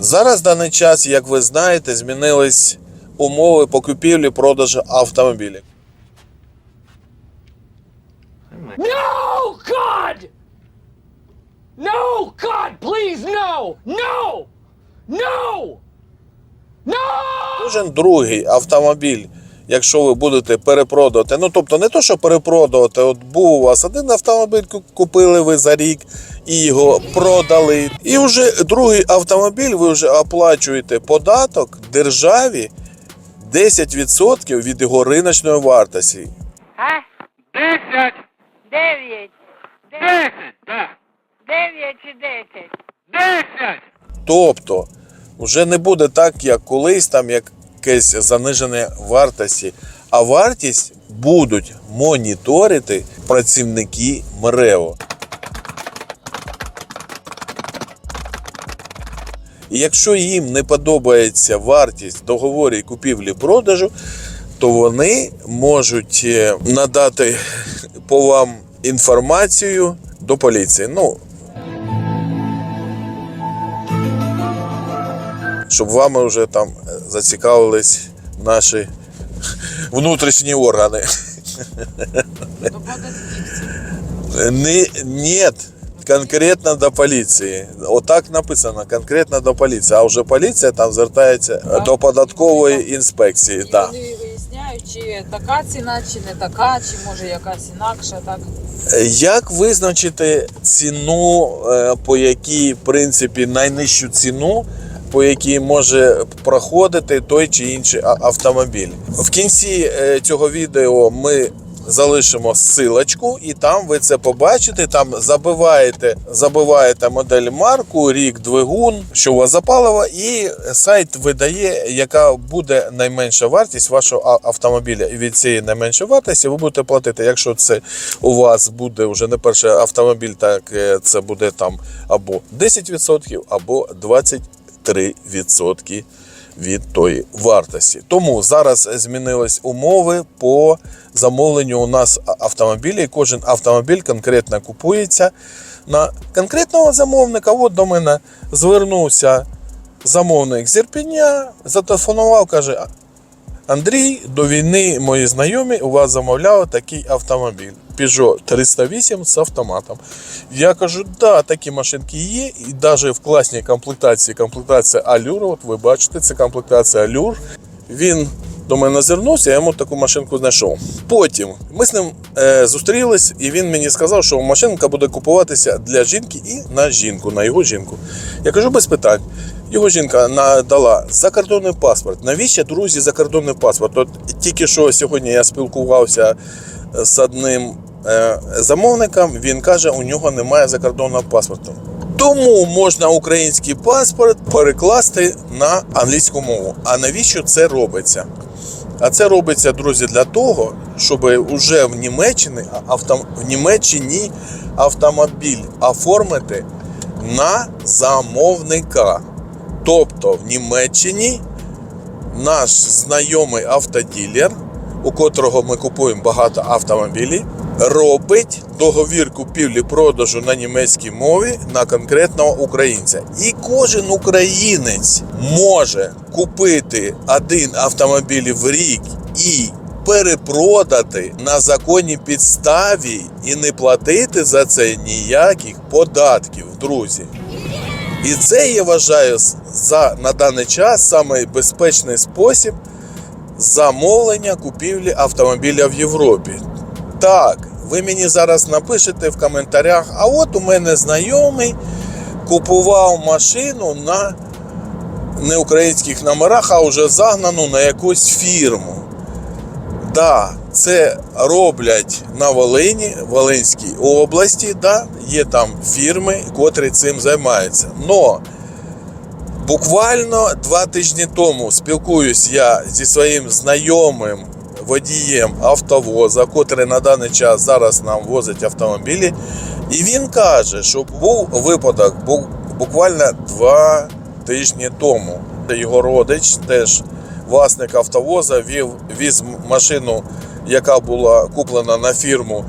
Зараз в даний час, як ви знаєте, змінились умови по купівлі продажу автомобілів. No, God! No, God, please, no! No! No! No! Кожен другий автомобіль, якщо ви будете перепродувати, ну тобто не то, що перепродувати, от був у вас один автомобіль, купили ви за рік і його продали. І вже другий автомобіль ви вже оплачуєте податок державі 10% від його риночної вартості. А? Десять! Дев'ять. Де- Десять! Так! Дев'ять чи десять? Десять! Тобто вже не буде так, як колись, там якесь заниження вартості, а вартість будуть моніторити працівники МРЕО. І якщо їм не подобається вартість договорів купівлі-продажу, то вони можуть е, надати по вам інформацію до поліції. Ну, щоб вами вже там е, зацікавились наші внутрішні органи. Не, нет, конкретно до поліції. Отак написано, конкретно до поліції. А вже поліція там звертається до податкової інспекції. І Да. вони виясняють, чи така ціна, чи не така, чи може якась інакша, так? Як визначити ціну, е, по якій, в принципі, найнижчу ціну, по якій може проходити той чи інший автомобіль? В кінці е, цього відео ми залишимо ссылочку, і там ви це побачите. Там забиваєте, забиваєте модель марку, рік, двигун, що у вас за паливо, і сайт видає, яка буде найменша вартість вашого автомобіля. І від цієї найменшої вартості ви будете платити. Якщо це у вас буде вже не перший автомобіль, так е, це буде там або 10%, або 23% від тої вартості. Тому зараз змінились умови по замовленню у нас автомобілів. Кожен автомобіль конкретно купується на конкретного замовника. От до мене звернувся замовник з Ірпеня, зателефонував, каже: Андрій, до війни мої знайомі у вас замовляли такий автомобіль. Peugeot 308 з автоматом. Я кажу, да, такі машинки є, і навіть в класній комплектації, комплектація Allure, от ви бачите, це комплектація Allure. Він до мене звернувся, я йому таку машинку знайшов. Потім ми з ним е, зустрілись, і він мені сказав, що машинка буде купуватися для жінки і на жінку, на його жінку. Я кажу, без питань. Його жінка надала закордонний паспорт. Навіщо, друзі, закордонний паспорт? От тільки що сьогодні я спілкувався з одним е, замовником, він каже, у нього немає закордонного паспорту. Тому можна український паспорт перекласти на англійську мову. А навіщо це робиться? А це робиться, друзі, для того, щоб уже в Німеччині, авто, в Німеччині автомобіль оформити на замовника. Тобто в Німеччині наш знайомий автоділер, у котрого ми купуємо багато автомобілів, робить договір купівлі-продажу на німецькій мові на конкретного українця. І кожен українець може купити один автомобіль в рік і перепродати на законній підставі і не платити за це ніяких податків, друзі. І це я вважаю за на даний час самий безпечний спосіб замовлення купівлі автомобіля в Європі. Так, ви мені зараз напишете в коментарях, а от у мене знайомий купував машину на не українських номерах, а вже загнану на якусь фірму. Да, це роблять на Волині, Волинській області, да, є там фірми, котрі цим займаються. Но буквально два тижні тому спілкуюсь я зі своїм знайомим водієм автовоза, котрий на даний час зараз нам возить автомобілі. І він каже, що був випадок буквально два тижні тому. Його родич теж власник автовоза вів, віз машину, яка була куплена на фірму,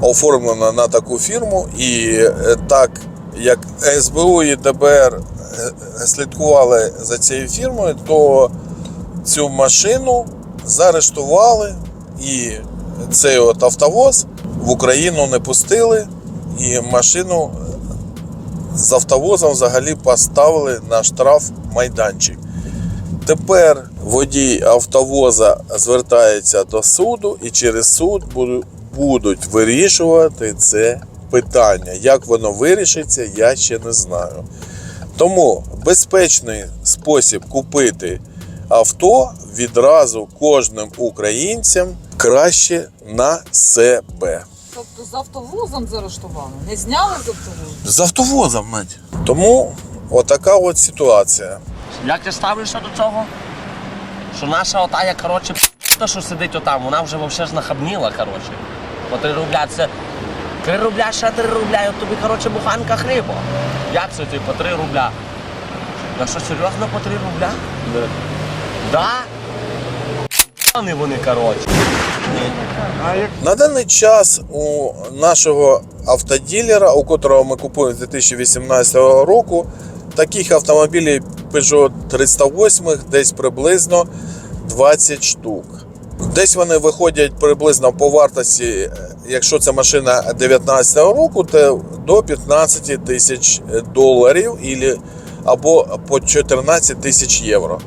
оформлена на таку фірму, і е, так як СБУ і ДБР е, слідкували за цією фірмою, то цю машину заарештували і цей от автовоз в Україну не пустили, і машину з автовозом взагалі поставили на штраф майданчик. Тепер водій автовоза звертається до суду і через суд будуть вирішувати це питання. Як воно вирішиться, я ще не знаю. Тому безпечний спосіб купити авто відразу кожним українцям краще на себе. Тобто з автовозом заарештували, не зняли з автовозу. З автовозом, мать. Тому отака от ситуація. Як ти ставишся до цього? Що наша отая, коротше, та, що сидить отам, вона вже вовсе знахабніла, коротше. По три рубля це. Три рубля, ще три рубля, і от тобі, коротше, буханка хліба. Як це ти по три рубля? На що серйозно по три рубля? Да? Вони вони, коротше. На даний час у нашого автоділера, у котрого ми купуємо з 2018 року, таких автомобілів Peugeot 308 десь приблизно 20 штук. Десь вони виходять приблизно по вартості, якщо це машина 2019 року, то до 15 тисяч доларів або по 14 тисяч євро.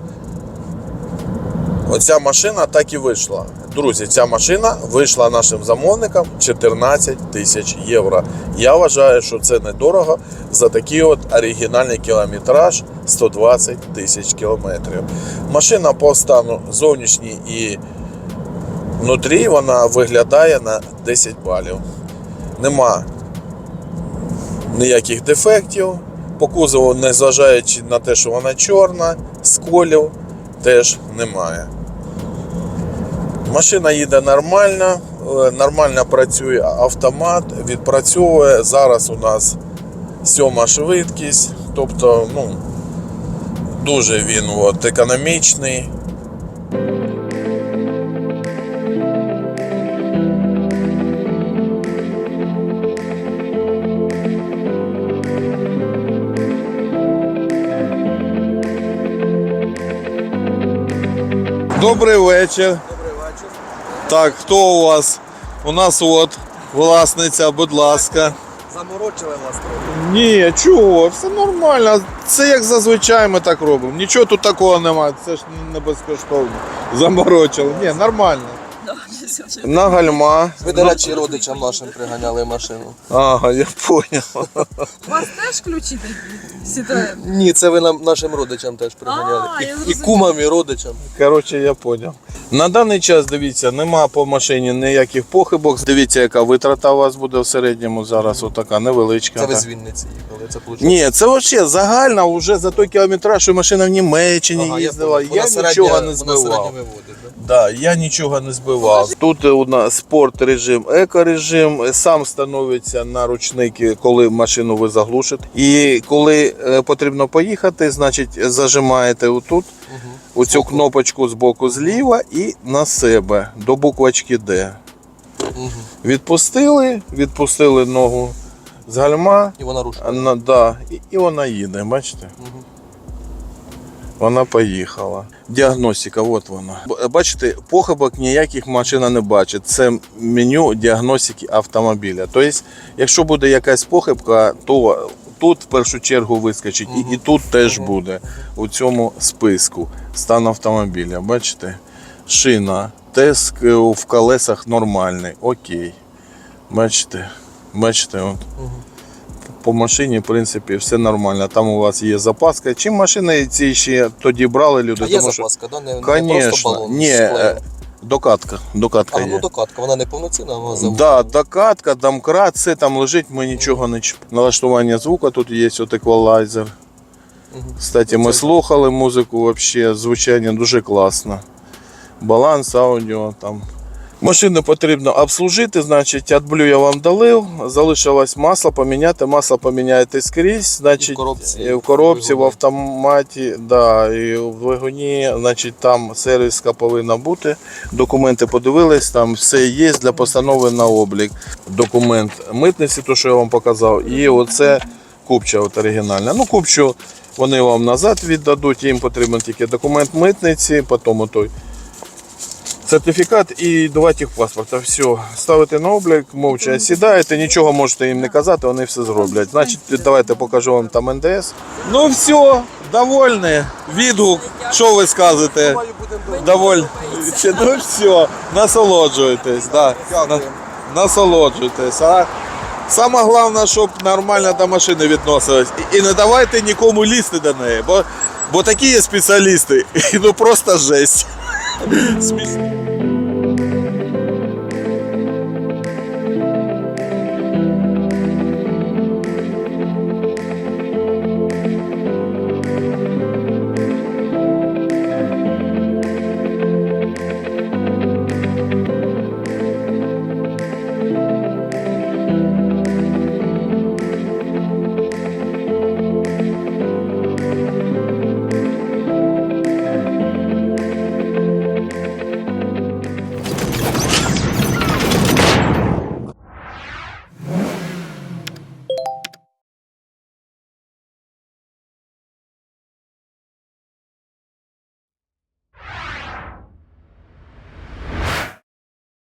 Оця машина так і вийшла. Друзі, ця машина вийшла нашим замовникам 14 тисяч євро. Я вважаю, що це недорого за такий от оригінальний кілометраж 120 тисяч кілометрів. Машина по стану зовнішній і внутрі вона виглядає на 10 балів. Нема ніяких дефектів. По кузову, незважаючи на те, що вона чорна, сколів теж немає. Машина їде нормально, е, нормально працює автомат, відпрацьовує. Зараз у нас сьома швидкість, тобто ну, дуже він от, економічний. Добрий вечір. Так, хто у вас? У нас от власниця, будь ласка. Заморочили вас трохи. Ні, чого, все нормально. Це як зазвичай ми так робимо. Нічого тут такого немає, це ж не безкоштовно. Заморочили. Ні, нормально. На гальма. Ви, до речі, родичам нашим приганяли машину. Ага, я понял. У вас теж ключі такі? Ні, це ви нам нашим родичам теж приганяли. А, я І, і зрозуміла. кумам, і родичам. Коротше, я понял. На даний час, дивіться, нема по машині ніяких похибок. Дивіться, яка витрата у вас буде в середньому зараз, отака невеличка. Це ви Так. з Вінниці їхали. Це. Ні, це взагалі загальна вже за той кілометраж, що машина в Німеччині їздила. Я, нічого не збивав. Вона виводить, да? Я нічого не збивав. Тут у нас спорт режим, еко-режим. Сам становиться на ручники, коли машину ви заглушите. І коли е, потрібно поїхати, значить зажимаєте отут, оцю кнопочку з боку зліва і на себе до буквочки Д. Мгм. Відпустили, відпустили ногу з гальма, І вона рушить. на- да, і, і вона їде, бачите? Мгм. Вона поїхала. Діагностика, от вона. Бачите, похибок ніяких машина не бачить. Це меню діагностики автомобіля. Тобто, якщо буде якась похибка, то тут в першу чергу вискочить, і, і тут теж буде у цьому списку стан автомобіля. Бачите? Шина, тиск е, в колесах нормальний, окей. Бачите? Бачите, от по машині, в принципі, все нормально. Там у вас є запаска. Чим машини ці ще тоді брали люди? А є тому що, запаска, да? Не, не просто балон ні, з клеєм. е, докатка. Докатка А, є. ну докатка, вона не повноцінна, вона заводить. Да, докатка, домкрат, все там лежить, ми нічого не чіп. Налаштування звука, тут є от еквалайзер. Кстати, ми слухали музику, вообще, звучання дуже класно. Баланс, аудіо там. Машину потрібно обслужити, значить, AdBlue я вам долив, залишилось масло поміняти, масло поміняєте скрізь, значить, І в коробці, і в коробці, в автоматі, да, і в двигуні, значить, там сервіска повинна бути. Документи подивились, там все є для постанови на облік. Документ митниці, то, що я вам показав, і оце купча от оригінальна. Ну, купчу вони вам назад віддадуть, їм потрібен тільки документ митниці, потім той сертифікат і два паспорта. Все, ставите на облік, мовча сідаєте, нічого можете їм не казати, вони все зроблять. Значить, давайте покажу вам там НДС. Ну все, довольні. Відгук. Що ви скажете? Доволь. Ну все, насолоджуйтесь. Да. Насолоджуйтесь. А саме головне, щоб нормально до машини відносились. І, не давайте нікому лізти до неї, бо, бо такі є спеціалісти. Ну просто жесть.